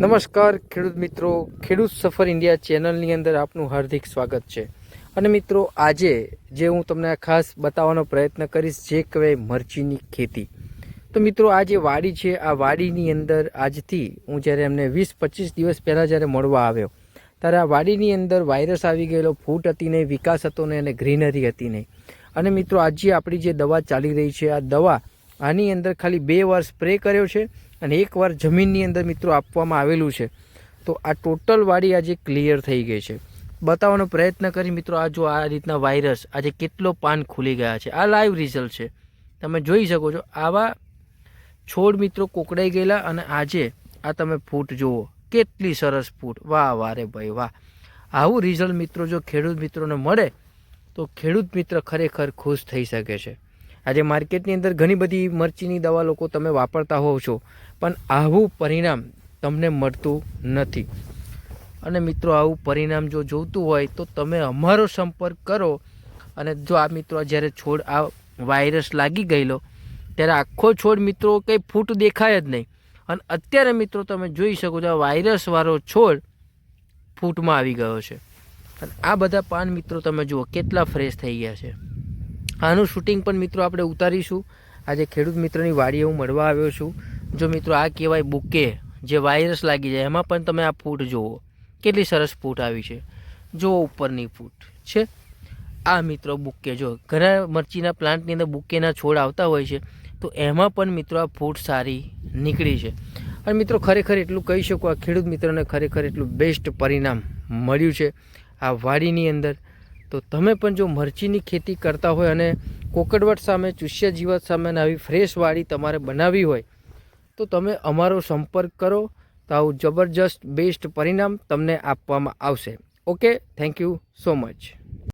નમસ્કાર, ખેડૂત મિત્રો. ખેડૂત સફર ઇન્ડિયા ચેનલની અંદર આપનું હાર્દિક સ્વાગત છે. અને મિત્રો, આજે જે હું તમને ખાસ બતાવવાનો પ્રયત્ન કરીશ, જે કહેવાય મરચીની ખેતી. તો મિત્રો, આ જે વાડી છે, આ વાડીની અંદર આજથી હું જ્યારે એમને વીસ પચીસ દિવસ પહેલાં જ્યારે મળવા આવ્યો, ત્યારે આ વાડીની અંદર વાયરસ આવી ગયેલો, ફૂટ હતી નહીં, વિકાસ હતો નહીં અને ગ્રીનરી હતી નહીં. અને મિત્રો, આજે આપણી જે દવા ચાલી રહી છે, આ દવા આની અંદર ખાલી બે વાર સ્પ્રે કર્યો છે અને એક વાર જમીનની અંદર મિત્રો આપવામાં આવેલું છે. તો આ ટોટલ વાડી આજે ક્લિયર થઈ ગઈ છે. બતાવવાનો પ્રયત્ન કરી મિત્રો, આ જો આ રીતના વાયરસ આજે કેટલો પાન ખુલી ગયા છે. આ લાઈવ રિઝલ્ટ છે. તમે જોઈ શકો છો, આવા છોડ મિત્રો કોકડાઈ ગયેલા અને આજે આ તમે ફૂટ જુઓ. કેટલી સરસ ફૂટ. વાહ વાહ રે ભાઈ, વાહ. આવું રિઝલ્ટ મિત્રો, જો ખેડૂત મિત્રોને મળે, તો ખેડૂત મિત્ર ખરેખર ખુશ થઈ શકે છે. આજે માર્કેટની અંદર ઘણી બધી મરચીની દવા લોકો તમે વાપરતા હોવ છો, પણ આવું પરિણામ તમને મળતું નથી. અને મિત્રો, આવું પરિણામ જો જોઈતું હોય તો તમે અમારો સંપર્ક કરો અને જો આ મિત્રો જ્યારે છોડ આ વાયરસ લાગી ગયેલો, ત્યારે આખો છોડ મિત્રો કંઈ ફૂટ દેખાય જ નહીં. અને અત્યારે મિત્રો તમે જોઈ શકો છો આ વાયરસવાળો છોડ ફૂટમાં આવી ગયો છે. અને આ બધા પાન મિત્રો તમે જુઓ, કેટલા ફ્રેશ થઈ ગયા છે. આનું શૂટિંગ પણ મિત્રો આપણે ઉતારીશું. આજે ખેડૂત મિત્રની વાડીએ હું મળવા આવ્યો છું. જો મિત્રો આ કહેવાય બુકે, જે વાયરસ લાગી જાય, એમાં પણ તમે આ ફૂટ જુઓ. કેટલી સરસ ફૂટ આવી છે. જુઓ ઉપરની ફૂટ છે. આ મિત્રો બુકે જો, ઘણા મરચીના પ્લાન્ટની અંદર બુકેના છોડ આવતા હોય છે, તો એમાં પણ મિત્રો આ ફૂટ સારી નીકળી છે. અને મિત્રો ખરેખર એટલું કહી શકું, આ ખેડૂત મિત્રોને ખરેખર એટલું બેસ્ટ પરિણામ મળ્યું છે. આ વાડીની અંદર તો તમે પણ જો મરચીની ખેતી કરતા હોય અને કોકડવટ સામે, ચુસ્ય જીવત સામે આવી ફ્રેશ વાડી તમારે બનાવવી હોય, તો તમે અમારો સંપર્ક કરો. તો આવું જબરજસ્ત બેસ્ટ પરિણામ તમને આપવામાં આવશે. Okay, thank you so much.